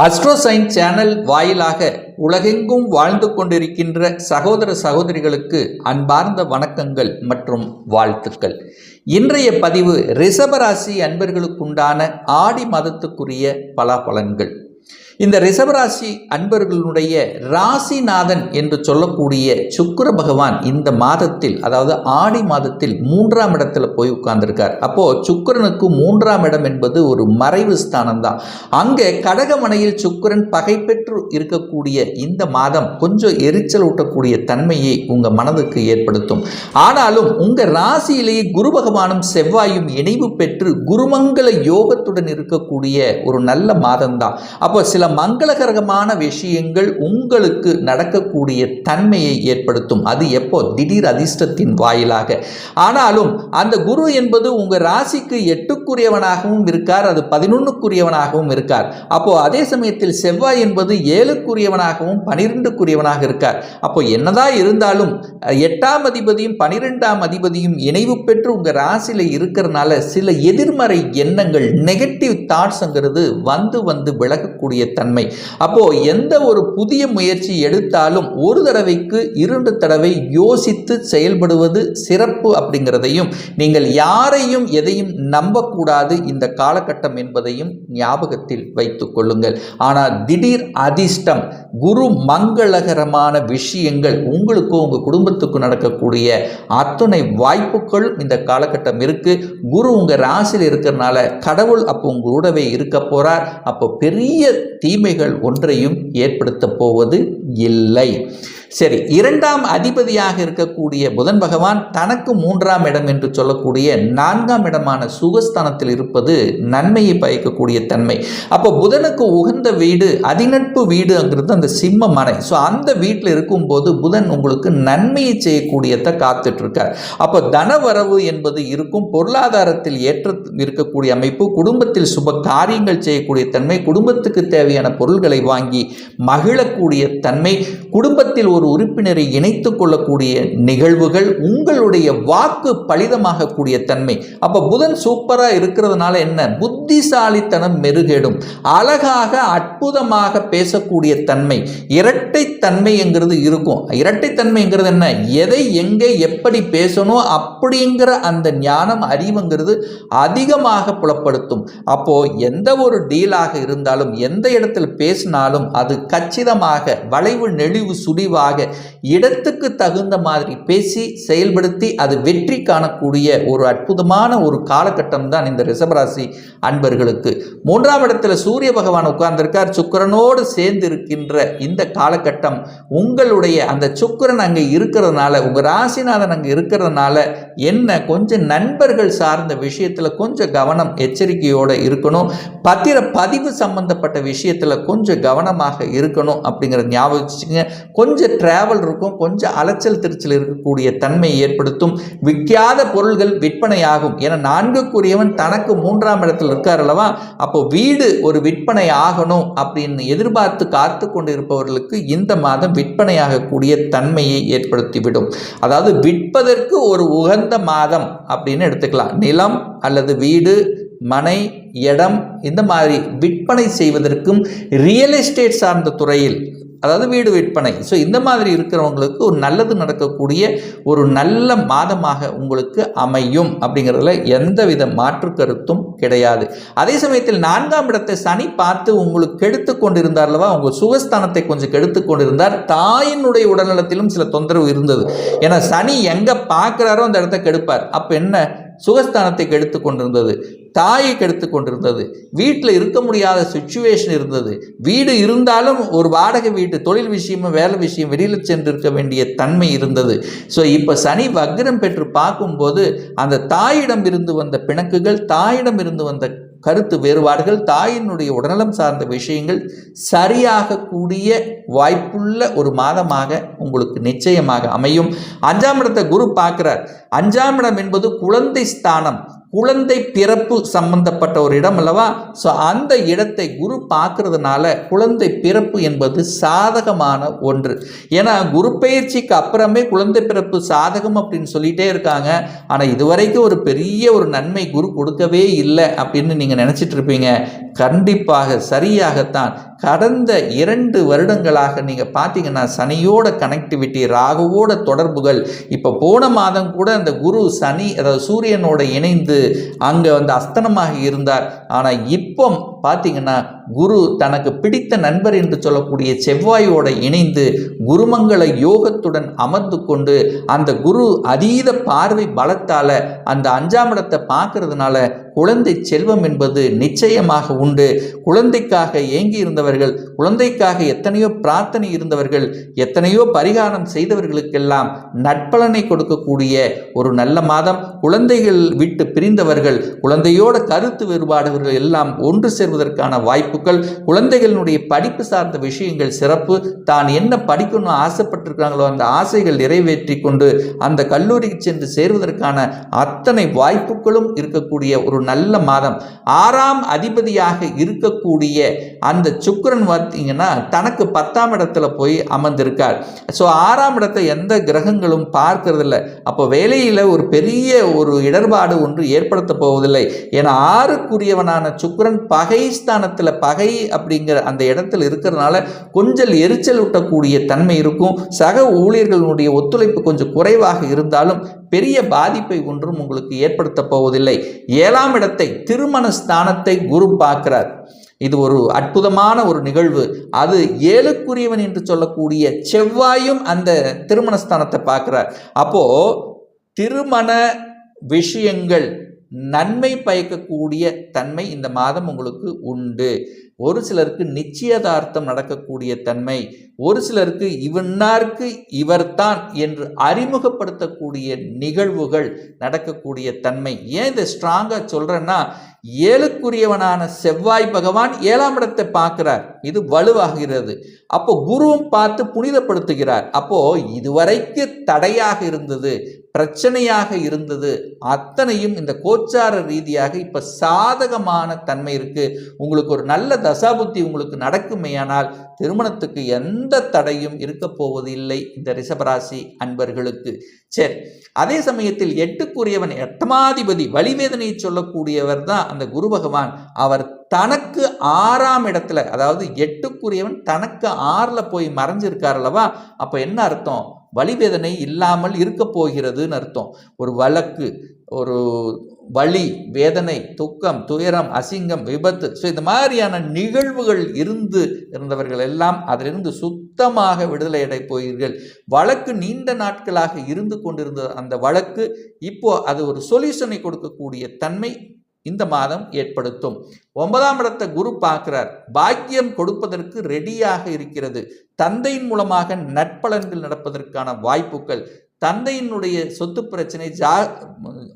அஸ்ட்ரோசைன் channel வாயிலாக உலகெங்கும் வாழ்ந்து கொண்டிருக்கின்ற சகோதர சகோதரிகளுக்கு அன்பார்ந்த வணக்கங்கள் மற்றும் வாழ்த்துக்கள். இன்றைய பதிவு ரிஷபராசி அன்பர்களுக்குண்டான ஆடி மாதத்துக்குரிய பலாபலன்கள். இந்த ரிஷபராசி அன்பர்களுடைய ராசிநாதன் என்று சொல்லக்கூடிய சுக்கிர பகவான் இந்த மாதத்தில் அதாவது ஆடி மாதத்தில் மூன்றாம் இடத்துல போய் உட்கார்ந்திருக்கார். அப்போ சுக்கிரனுக்கு மூன்றாம் இடம் என்பது ஒரு மறைவு ஸ்தானம் தான் அங்கே கடகமனையில் சுக்கிரன் பகை பெற்று இருக்கக்கூடிய இந்த மாதம் கொஞ்சம் எரிச்சல் ஊட்டக்கூடிய தன்மையை உங்க மனதுக்கு ஏற்படுத்தும். ஆனாலும் உங்க ராசியிலேயே குரு பகவானும் செவ்வாயும் இணைவு பெற்று குருமங்கள யோகத்துடன் இருக்கக்கூடிய ஒரு நல்ல மாதம் தான் அப்போ சில மங்களகரமான விஷயங்கள் உங்களுக்கு நடக்கக்கூடிய தன்மையை ஏற்படுத்தும். அது எப்போ? திடீர் அதிர்ஷ்டத்தின் வாயிலாக. ஆனாலும் அந்த குரு என்பது உங்க ராசிக்கு எட்டுக்குரியவனாகவும் இருக்கார் அது பதினொன்னுக்குரியவனாகவும் இருக்கார். அப்போ அதே சமயத்தில் செவ்வாய் என்பது ஏழுக்குரியவனாகவும் பனிரெண்டுக்குரியவனாக இருக்கார். அப்போ என்னதான் இருந்தாலும் எட்டாம் அதிபதியும் பனிரெண்டாம் அதிபதியும் இணைவு பெற்று உங்க ராசியில இருக்கிறனால சில எதிர்மறை எண்ணங்கள் நெகட்டிவ் தாட்ஸ்ங்கிறது வந்து வந்து விலகக்கூடிய தன்மை. அப்போ எந்த ஒரு புதிய முயற்சி எடுத்தாலும் ஒரு தடவைக்கு இரண்டு தடவை யோசித்து செயல்படுவது சிறப்பு அப்படிங்கிறதையும் நீங்கள் யாரையும் எதையும் நம்பக்கூடாது இந்த காலகட்டம் என்பதையும் ஞாபகத்தில் வைத்துக் கொள்ளுங்கள். ஆனால் திடீர் அதிர்ஷ்டம் குரு மங்களகரமான விஷயங்கள் உங்களுக்கும் உங்கள் குடும்பத்துக்கும் நடக்கக்கூடிய அத்துணை வாய்ப்புகள் இந்த காலகட்டம் இருக்குது குரு உங்கள் ராசியில் இருக்கிறனால கடவுள் அப்போ உங்களோடவே இருக்க போகிறார் அப்போ பெரிய தீமைகள் ஒன்றையும் ஏற்படுத்த போவது இல்லை. சரி இரண்டாம் அதிபதியாக இருக்கக்கூடிய புதன் பகவான் தனக்கு மூன்றாம் இடம் என்று சொல்லக்கூடிய நான்காம் இடமான சுகஸ்தானத்தில் இருப்பது நன்மையை பயக்கக்கூடிய தன்மை. அப்போ புதனுக்கு உகந்த வீடு அதிநட்பு வீடுங்கிறது அந்த சிம்ம மனை. ஸோ அந்த வீட்டில் இருக்கும்போது புதன் உங்களுக்கு நன்மையை செய்யக்கூடியதை காத்துட்டு இருக்கார் அப்போ தனவரவு என்பது இருக்கும் பொருளாதாரத்தில் ஏற்ற இருக்கக்கூடிய அமைப்பு குடும்பத்தில் சுப காரியங்கள் செய்யக்கூடிய தன்மை குடும்பத்துக்கு தேவையான பொருள்களை வாங்கி மகிழக்கூடிய தன்மை குடும்பத்தில் ஒரு உறுப்பினரை இணைத்து கொள்ளக்கூடிய நிகழ்வுகள் உங்களுடைய வாக்கு பலிதமாகக்கூடிய தன்மை. அப்போ புதன் சூப்பராக இருக்கிறதுனால என்ன? புத்திசாலித்தனம் மெருகேடும். அழகாக அற்புதமாக பேசக்கூடிய தன்மை. இரட்டைத்தன்மைங்கிறது இருக்கும். இரட்டைத்தன்மைங்கிறது என்ன? எதை எங்கே எப்படி பேசணும் அப்படிங்கிற அந்த ஞானம் அறிவுங்கிறது அதிகமாக புலப்படுத்தும். அப்போ எந்த ஒரு டீலாக இருந்தாலும் எந்த இடத்தில் பேசினாலும் அது கச்சிதமாக வளைவு நெளிவு சுழிவாக இடத்துக்கு தகுந்த மாதிரி பேசி செயல்படுத்தி அது வெற்றி காணக்கூடிய ஒரு அற்புதமான ஒரு காலகட்டம் தான் இந்த ரிஷபராசி அன்பர்களுக்கு. மூன்றாம் இடத்துல சூரிய பகவான் உட்கார்ந்திருக்கார். சுக்கிரனோடு சேர்ந்து இருக்கின்ற இந்த காலகட்டம் உங்களுடைய அந்த சுக்கிரன் அங்கே இருக்கிறதுனால உங்கள் ராசிநாதன் அங்கே இருக்கிறதுனால என்ன கொஞ்சம் நண்பர்கள் சார்ந்த விஷயத்தில் கொஞ்சம் கவனம் எச்சரிக்கையோடு இருக்கணும். பத்திர பதிவு சம்பந்தப்பட்ட விஷயத்தில் கொஞ்சம் கவனமாக இருக்கணும் அப்படிங்கிற ஞாபகம் கொஞ்சம் டிராவல் இருக்கும் கொஞ்சம் அலைச்சல் திருச்சல் இருக்கக்கூடிய தன்மையை ஏற்படுத்தும். விற்காத பொருள்கள் விற்பனையாகும். என நான்குக்குரியவன் தனக்கு மூன்றாம் இடத்தில் இருக்கார் அல்லவா? அப்போ வீடு ஒரு விற்பனை ஆகணும் அப்படின்னு எதிர்பார்த்து காத்து கொண்டிருப்பவர்களுக்கு இந்த மாதம் விற்பனையாகக்கூடிய தன்மையை ஏற்படுத்திவிடும். அதாவது விற்பதற்கு ஒரு உகந்த மாதம் அப்படின்னு எடுத்துக்கலாம். நிலம் அல்லது வீடு மனை இடம் இந்த மாதிரி விற்பனை செய்வதற்கும் ரியல் எஸ்டேட் சார்ந்த துறையில் அதாவது வீடு விற்பனை. ஸோ இந்த மாதிரி இருக்கிறவங்களுக்கு ஒரு நல்லது நடக்கக்கூடிய ஒரு நல்ல மாதமாக உங்களுக்கு அமையும் அப்படிங்கிறதுல எந்தவித மாற்று கருத்தும் கிடையாது. அதே சமயத்தில் நான்காம் இடத்தை சனி பார்த்து உங்களுக்கு கெடுத்து கொண்டிருந்தார் அல்லவா? உங்கள் சுகஸ்தானத்தை கொஞ்சம் கெடுத்து கொண்டிருந்தார். தாயினுடைய உடல்நலத்திலும் சில தொந்தரவு இருந்தது. ஏன்னா சனி எங்கே பார்க்குறாரோ அந்த இடத்த கெடுப்பார். அப்போ என்ன? சுகஸ்தானத்தை கெடுத்து கொண்டிருந்தது தாயை கெடுத்து கொண்டிருந்தது வீட்டில் இருக்க முடியாத சுச்சுவேஷன் இருந்தது. வீடு இருந்தாலும் ஒரு வாடகை வீட்டு தொழில் விஷயமும் வேலை விஷயம் வெளியில் சென்றிருக்க வேண்டிய தன்மை இருந்தது. ஸோ இப்போ சனி வக்ரம் பெற்று பார்க்கும்போது அந்த தாயிடம் இருந்து வந்த பிணக்குகள் தாயிடம் இருந்து வந்த கருத்து வேறுபாடுகள் தாயினுடைய உடல்நலம் சார்ந்த விஷயங்கள் சரியாக கூடிய வாய்ப்புள்ள ஒரு மாதமாக உங்களுக்கு நிச்சயமாக அமையும். அஞ்சாம் இடத்தை குரு பார்க்கிறார். அஞ்சாம் இடம் என்பது குழந்தை ஸ்தானம். குழந்தை பிறப்பு சம்பந்தப்பட்ட ஒரு இடம் அல்லவா? ஸோ அந்த இடத்தை குரு பார்க்கறதுனால குழந்தை பிறப்பு என்பது சாதகமான ஒன்று. ஏன்னா குரு பயிற்சிக்கு அப்புறமே குழந்தை பிறப்பு சாதகம் அப்படின்னு சொல்லிட்டே இருக்காங்க. ஆனால் இதுவரைக்கும் ஒரு பெரிய ஒரு நன்மை குரு கொடுக்கவே இல்லை அப்படின்னு நீங்கள் நினச்சிட்டு இருப்பீங்க. கண்டிப்பாக சரியாகத்தான். கடந்த இரண்டு வருடங்களாக நீங்கள் பார்த்தீங்கன்னா சனியோட கனெக்டிவிட்டி ராகுவோட தொடர்புகள் இப்போ போன மாதம் கூட அந்த குரு சனி அதாவது சூரியனோட இணைந்து அங்கே வந்து அஸ்தனமாக இருந்தார். ஆனால் இப்போ பார்த்தீங்கன்னா குரு தனக்கு பிடித்த நண்பர் என்று சொல்லக்கூடிய செவ்வாயோட இணைந்து குருமங்கள யோகத்துடன் அமர்ந்து கொண்டு அந்த குரு அதீத பார்வை பலத்தால் அந்த அஞ்சாம் இடத்தை பார்க்கறதுனால குழந்தை செல்வம் என்பது நிச்சயமாக உண்டு. குழந்தைக்காக ஏங்கி இருந்தவர் இருந்தவர்கள் குழந்தைக்காக எத்தனையோ பிரார்த்தனை இருந்தவர்கள் எத்தனையோ பரிகாரம் செய்தவர்களுக்கெல்லாம் நட்பலனை கொடுக்கக்கூடிய ஒரு நல்ல மாதம். குழந்தைகள் விட்டு பிரிந்தவர்கள் குழந்தையோட கருத்து வேறுபாடுகள் எல்லாம் ஒன்று சேர்வதற்கான வாய்ப்புகள். குழந்தைகளினுடைய படிப்பு சார்ந்த விஷயங்கள் சிறப்பு. தான் என்ன படிக்கணும்னு ஆசைப்பட்டிருக்காங்களோ அந்த ஆசைகள் நிறைவேற்றி கொண்டு அந்த கல்லூரிக்கு சென்று சேர்வதற்கான அத்தனை வாய்ப்புகளும் இருக்கக்கூடிய ஒரு நல்ல மாதம். ஆறாம் அதிபதியாக இருக்கக்கூடிய அந்த சுக்கரன் பார்த்தீங்கன்னா தனக்கு பத்தாம் இடத்துல போய் அமர்ந்திருக்கார். ஸோ ஆறாம் இடத்தை எந்த கிரகங்களும் பார்க்கறதில்ல. அப்போ வேலையில் ஒரு பெரிய ஒரு இடர்பாடு ஒன்று ஏற்படுத்த போவதில்லை. ஏன்னா ஆறுக்குரியவனான சுக்கரன் பகை ஸ்தானத்தில் பகை அப்படிங்கிற அந்த இடத்துல இருக்கிறதுனால கொஞ்சம் எரிச்சல் ஊட்டக்கூடிய தன்மை இருக்கும். சக ஊழியர்களுடைய ஒத்துழைப்பு கொஞ்சம் குறைவாக இருந்தாலும் பெரிய பாதிப்பை ஒன்றும் உங்களுக்கு ஏற்படுத்த போவதில்லை. ஏழாம் இடத்தை திருமண ஸ்தானத்தை குரு பார்க்கிறார். இது ஒரு அற்புதமான ஒரு நிகழ்வு. அது ஏழுக்குரியவன் என்று சொல்லக்கூடிய செவ்வாயும் அந்த திருமணஸ்தானத்தை பார்க்குறார். அப்போ திருமண விஷயங்கள் நன்மை பயக்கக்கூடிய தன்மை இந்த மாதம் உங்களுக்கு உண்டு. ஒரு சிலருக்கு நிச்சயதார்த்தம் நடக்கக்கூடிய தன்மை ஒரு சிலருக்கு இவன்னார்க்கு இவர்தான் என்று அறிமுகப்படுத்தக்கூடிய நிகழ்வுகள் நடக்கக்கூடிய தன்மை. ஏன் இதை ஸ்ட்ராங்காக சொல்கிறேன்னா ஏழுக்குரியவனான செவ்வாய் பகவான் ஏழாம் இடத்தை பார்க்கிறார். இது வலுவாகிறது. அப்போ குருவும் பார்த்து புனிதப்படுத்துகிறார். அப்போ இதுவரைக்கு தடையாக இருந்தது. பிரச்சனையாக இருந்தது. அத்தனையும் இந்த கோச்சார ரீதியாக இப்போ சாதகமான தன்மை இருக்கு. உங்களுக்கு ஒரு நல்ல தசாபுத்தி உங்களுக்கு நடக்குமேயானால் திருமணத்துக்கு எந்த தடையும் இருக்க போவது இல்லை இந்த ரிஷபராசி அன்பர்களுக்கு. சரி அதே சமயத்தில் எட்டுக்குரியவன் எட்டமாதிபதி வழிவேதனையை சொல்லக்கூடியவர் தான் அந்த குரு பகவான். அவர் தனக்கு ஆறாம் இடத்துல அதாவது எட்டுக்குரியவன் தனக்கு ஆறில் போய் மறைஞ்சிருக்கார் அல்லவா? அப்போ என்ன அர்த்தம்? வலிவேதனை இல்லாமல் இருக்க போகிறதுன்னு அர்த்தம். ஒரு வழக்கு ஒரு வலி வேதனை துக்கம் துயரம் அசிங்கம் விபத்து ஸோ இந்த மாதிரியான நிகழ்வுகள் இருந்து இருந்தவர்கள் எல்லாம் அதிலிருந்து சுத்தமாக விடுதலை அடை போகிறீர்கள். வழக்கு நீண்ட நாட்களாக இருந்து கொண்டிருந்த அந்த வழக்கு இப்போ அது ஒரு சொல்யூஷனை கொடுக்கக்கூடிய தன்மை இந்த மாதம் ஏற்படுத்தும். ஒன்பதாம் இடத்தை குரு பார்க்கிறார். பாக்கியம் கொடுப்பதற்கு ரெடியாக இருக்கிறது. தந்தையின் மூலமாக நட்பலன்கள் நடப்பதற்கான வாய்ப்புகள். தந்தையினுடைய சொத்து பிரச்சனை ஜா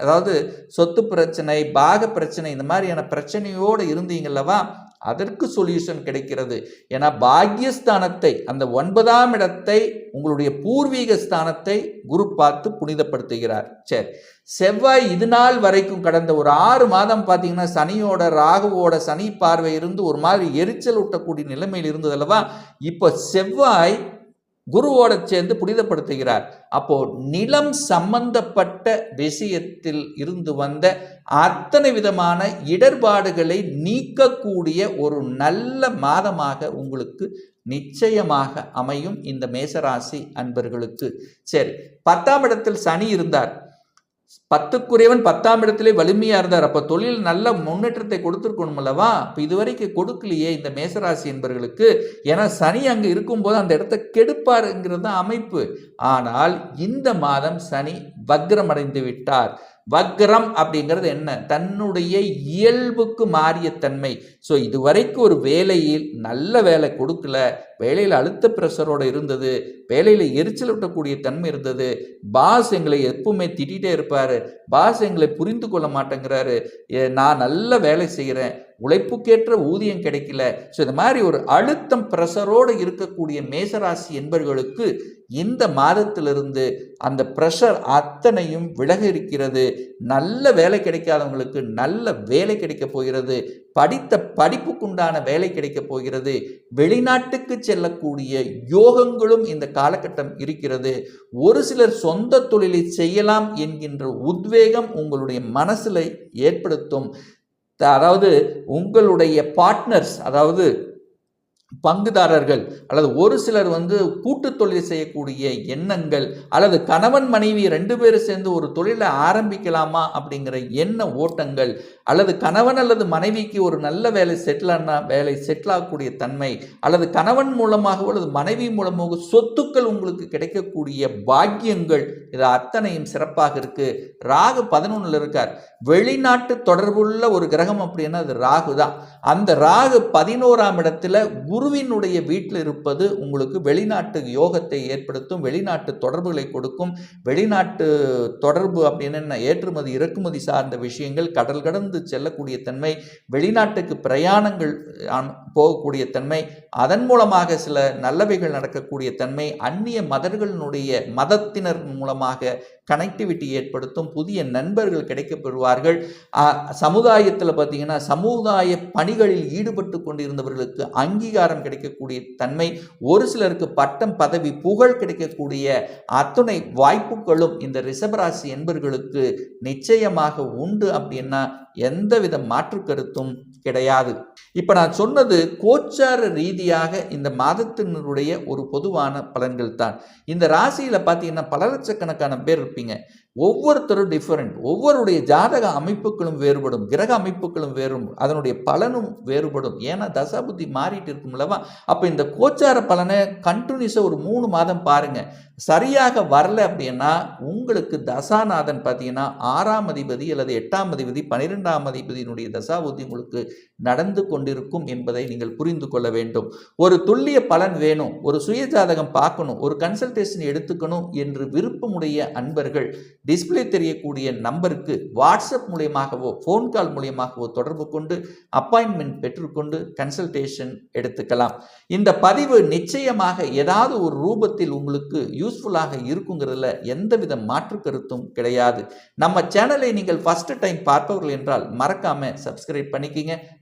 அதாவது சொத்து பிரச்சனை பாக பிரச்சனை இந்த மாதிரியான பிரச்சனையோடு இருந்தீங்கல்லவா? அதற்கு சொல்யூஷன் கிடைக்கிறது. ஏன்னா பாக்யஸ்தானத்தை அந்த ஒன்பதாம் இடத்தை உங்களுடைய பூர்வீக ஸ்தானத்தை குரு பார்த்து புனிதப்படுத்துகிறார். சரி. செவ்வாய் இது நாள் வரைக்கும் கடந்த ஒரு ஆறு மாதம் பார்த்தீங்கன்னா சனியோட ராகுவோட சனி பார்வை இருந்து ஒரு மாதிரி எரிச்சல் ஊட்டக்கூடிய நிலைமையில் இருந்தது அல்லவா? இப்போ செவ்வாய் குருவோட சேர்ந்து புனிதப்படுத்துகிறார். அப்போ நிலம் சம்பந்தப்பட்ட விஷயத்தில் இருந்து வந்த அத்தனை விதமான இடர்பாடுகளை நீக்கக்கூடிய ஒரு நல்ல மாதமாக உங்களுக்கு நிச்சயமாக அமையும் இந்த மேசராசி அன்பர்களுக்கு. சரி பத்தாம் இடத்தில் சனி இருந்தார். பத்துக்குரியவன் பத்தாம் இடத்திலே வலிமையா இருந்தார். அப்ப தொழில் நல்ல முன்னேற்றத்தை கொடுத்துருக்கணும் அல்லவா? இப்போ இதுவரைக்கும் கொடுக்கலையே இந்த மேசராசி என்பவர்களுக்கு ஏன்னா சனி அங்கே இருக்கும்போது அந்த இடத்த கெடுப்பாருங்கிறது தான் அமைப்பு. ஆனால் இந்த மாதம் சனி வக்ரம் அடைந்து விட்டார். வக்ரம் அப்படிங்கிறது என்ன? தன்னுடைய இயல்புக்கு மாறிய தன்மை. ஸோ இதுவரைக்கும் ஒரு வேலையில் நல்ல வேலை கொடுக்கல. வேலையில் அழுத்த ப்ரெஷரோடு இருந்தது. வேலையில் எரிச்சல் விட்டக்கூடிய தன்மை இருந்தது. பாஸ் எங்களை எப்பவுமே திட்டிகிட்டே இருப்பார். பாஸ் எங்களை புரிந்து கொள்ள மாட்டேங்கிறாரு. நான் நல்ல வேலை செய்கிறேன் உழைப்புக்கேற்ற ஊதியம் கிடைக்கல. ஸோ இந்த மாதிரி ஒரு அழுத்தம் ப்ரெஷரோடு இருக்கக்கூடிய மேசராசி என்பவர்களுக்கு இந்த மாதத்திலிருந்து அந்த ப்ரெஷர் அத்தனையும் விலக இருக்கிறது நல்ல வேலை கிடைக்காதவங்களுக்கு நல்ல வேலை கிடைக்க போகிறது. படித்த படிப்புக்குண்டான வேலை கிடைக்க போகிறது. வெளிநாட்டுக்கு செல்லக்கூடிய யோகங்களும் இந்த காலகட்டம் இருக்கிறது. ஒரு சிலர் சொந்த தொழிலை செய்யலாம் என்கின்ற உத்வேகம் உங்களுடைய மனசில் ஏற்படுத்தும். அதாவது உங்களுடைய பார்ட்னர்ஸ் அதாவது பங்குதாரர்கள் அல்லது ஒரு சிலர் வந்து கூட்டு தொழில் செய்யக்கூடிய எண்ணங்கள் அல்லது கணவன் மனைவி ரெண்டு பேரும் சேர்ந்து ஒரு தொழிலை ஆரம்பிக்கலாமா அப்படிங்கிற எண்ண ஓட்டங்கள் அல்லது கணவன் அல்லது மனைவிக்கு ஒரு நல்ல வேலை செட்டில் வேலை செட்டில் ஆகக்கூடிய தன்மை அல்லது கணவன் மூலமாகவோ அல்லது மனைவி மூலமாக சொத்துக்கள் உங்களுக்கு கிடைக்கக்கூடிய பாக்கியங்கள் இது அத்தனையும் சிறப்பாக இருக்குது ராகு பதினொன்றில் இருக்கார். வெளிநாட்டு தொடர்புள்ள ஒரு கிரகம் அப்படின்னா அது ராகு தான் அந்த ராகு பதினோராம் இடத்துல குருவினுடைய வீட்டில் இருப்பது உங்களுக்கு வெளிநாட்டு யோகத்தை ஏற்படுத்தும் வெளிநாட்டு தொடர்புகளை கொடுக்கும். வெளிநாட்டு தொடர்பு அப்படின்னு என்ன? ஏற்றுமதி இறக்குமதி சார்ந்த விஷயங்கள் கடல் கடந்து செல்லக்கூடிய தன்மை வெளிநாட்டுக்கு பிரயாணங்கள் போகக்கூடிய தன்மை அதன் மூலமாக சில நல்லவைகள் நடக்கக்கூடிய தன்மை அந்நிய மதர்களினுடைய மதத்தினர் மூலமாக கனெக்டிவிட்டி ஏற்படுத்தும் புதிய நண்பர்கள் கிடைக்கப்பெறுவார்கள். சமுதாயத்தில் பார்த்தீங்கன்னா சமுதாய பணிகளில் ஈடுபட்டு கொண்டிருந்தவர்களுக்கு அங்கீகாரம் கிடைக்கக்கூடிய தன்மை ஒரு சிலருக்கு பட்டம் பதவி புகழ் கிடைக்கக்கூடிய அத்துணை வாய்ப்புகளும் இந்த ரிஷபராசி என்பர்களுக்கு நிச்சயமாக உண்டு அப்படின்னா எந்தவித மாற்று கருத்தும் கிடையாது. இப்போ நான் சொன்னது கோச்சார ரீதியாக இந்த மாதத்தினருடைய ஒரு பொதுவான பலன்கள் தான். இந்த ராசியில் பார்த்தீங்கன்னா பல லட்சக்கணக்கான பேர் இருப்பீங்க. ஒவ்வொருத்தரும் டிஃபரெண்ட் ஒவ்வொருடைய ஜாதக அமைப்புகளும் வேறுபடும் கிரக அமைப்புகளும் வேறும் அதனுடைய பலனும் வேறுபடும். ஏன்னா தசாபுத்தி மாறிட்டு இருக்கும்லவா அப்போ இந்த கோச்சார பலனை கண்டினியூஸாக ஒரு மூணு மாதம் பாருங்கள் சரியாக வரல அப்படின்னா உங்களுக்கு தசாநாதன் பார்த்தீங்கன்னா ஆறாம் அதிபதி அல்லது எட்டாம் அதிபதி பன்னிரெண்டாம் அதிபதியினுடைய தசாபுத்தி உங்களுக்கு நடந்து கொண்டிருக்கும் என்பதை நீங்கள் புரிந்து கொள்ள வேண்டும். ஒரு துல்லிய பலன் வேணும். ஒரு சுயஜாதகம் பார்க்கணும். ஒரு கன்சல்டேஷன் எடுத்துக்கணும் என்று விருப்பமுடைய அன்பர்கள் டிஸ்ப்ளே தெரியக்கூடிய நம்பருக்கு வாட்ஸ்அப் மூலியமாகவோ ஃபோன் கால் மூலியமாகவோ தொடர்பு கொண்டு அப்பாயின்மெண்ட் பெற்றுக்கொண்டு கன்சல்டேஷன் எடுத்துக்கலாம். இந்த பதிவு நிச்சயமாக ஏதாவது ஒரு ரூபத்தில் உங்களுக்கு யூஸ்ஃபுல்லாக இருக்குங்கிறதுல எந்தவித மாற்று கருத்தும் கிடையாது. நம்ம சேனலை நீங்கள் ஃபஸ்ட்டு டைம் பார்ப்பவர்கள் என்றால் மறக்காமல் சப்ஸ்கிரைப் பண்ணிக்கிங்க.